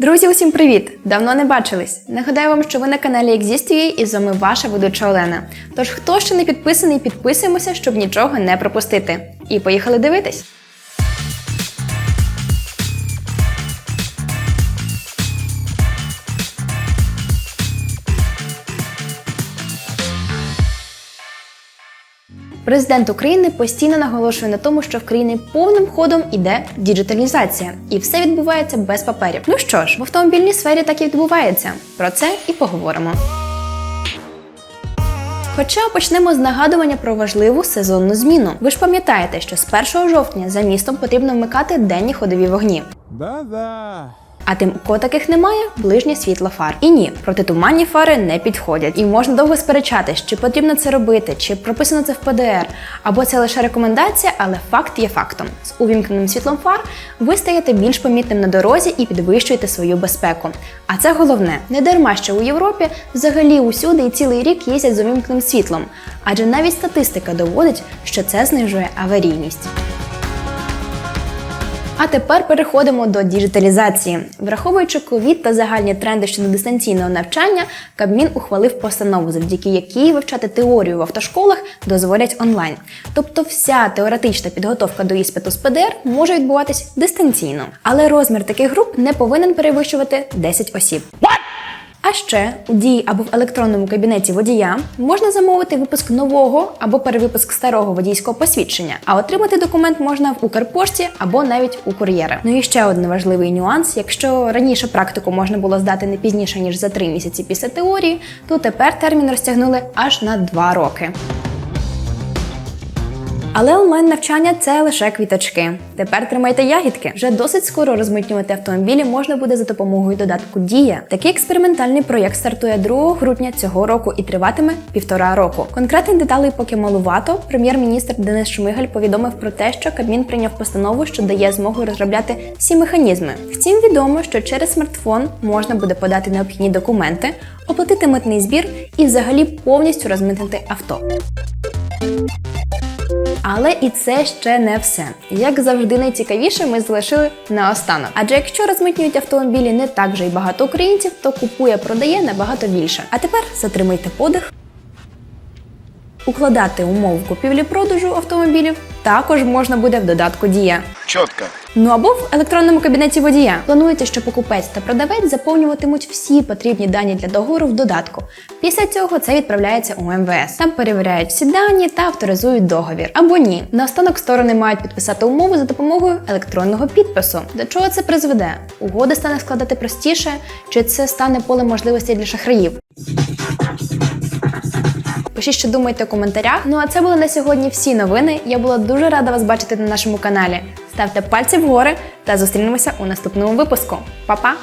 Друзі, усім привіт! Давно не бачились. Нагадаю вам, що ви на каналі Екзістії і з вами ваша ведуча Олена. Тож, хто ще не підписаний, підписуємося, щоб нічого не пропустити. І поїхали дивитись. Президент України постійно наголошує на тому, що в країні повним ходом іде діджиталізація, і все відбувається без паперів. Ну що ж, в автомобільній сфері так і відбувається. Про це і поговоримо. Хоча почнемо з нагадування про важливу сезонну зміну. Ви ж пам'ятаєте, що з 1 жовтня за містом потрібно вмикати денні ходові вогні. Да-да. А тим, кого таких немає, ближнє світло фар. І ні, протитуманні фари не підходять. І можна довго сперечатись, чи потрібно це робити, чи прописано це в ПДР, або це лише рекомендація, але факт є фактом. З увімкненим світлом фар ви стаєте більш помітним на дорозі і підвищуєте свою безпеку. А це головне, не дарма, що у Європі взагалі усюди і цілий рік їздять з увімкненим світлом, адже навіть статистика доводить, що це знижує аварійність. А тепер переходимо до діджиталізації. Враховуючи ковід та загальні тренди щодо дистанційного навчання, Кабмін ухвалив постанову, завдяки якій вивчати теорію в автошколах дозволять онлайн. Тобто вся теоретична підготовка до іспиту з ПДР може відбуватись дистанційно. Але розмір таких груп не повинен перевищувати 10 осіб. А ще у дії або в електронному кабінеті водія можна замовити випуск нового або перевипуск старого водійського посвідчення, а отримати документ можна в Укрпошті або навіть у кур'єра. Ну і ще один важливий нюанс: якщо раніше практику можна було здати не пізніше ніж за три місяці після теорії, то тепер термін розтягнули аж на два роки. Але онлайн навчання це лише квіточки. Тепер тримайте ягідки. Вже досить скоро розмитнювати автомобілі можна буде за допомогою додатку Дія. Такий експериментальний проєкт стартує 2 грудня цього року і триватиме півтора року. Конкретних деталей поки малувато. Прем'єр-міністр Денис Шмигаль повідомив про те, що Кабмін прийняв постанову, що дає змогу розробляти всі механізми. Втім, відомо, що через смартфон можна буде подати необхідні документи, оплатити митний збір і взагалі повністю розмитнити авто. Але і це ще не все. Як завжди, найцікавіше ми залишили наостанок. Адже якщо розмитнюють автомобілі не так вже й багато українців, то купує, продає набагато більше. А тепер затримайте подих. Укладати умови купівлі-продажу автомобілів також можна буде в додатку Дія. Четко. Ну або в електронному кабінеті водія. Планується, що покупець та продавець заповнюватимуть всі потрібні дані для договору в додатку. Після цього це відправляється у МВС. Там перевіряють всі дані та авторизують договір. Або ні. Наостанок сторони мають підписати умову за допомогою електронного підпису. До чого це призведе? Угоди стане складати простіше, чи це стане полем можливостей для шахраїв? Пишіть, що думаєте у коментарях. Ну а це були на сьогодні всі новини. Я була дуже рада вас бачити на нашому каналі. Ставте пальці вгори та зустрінемося у наступному випуску. Па-па!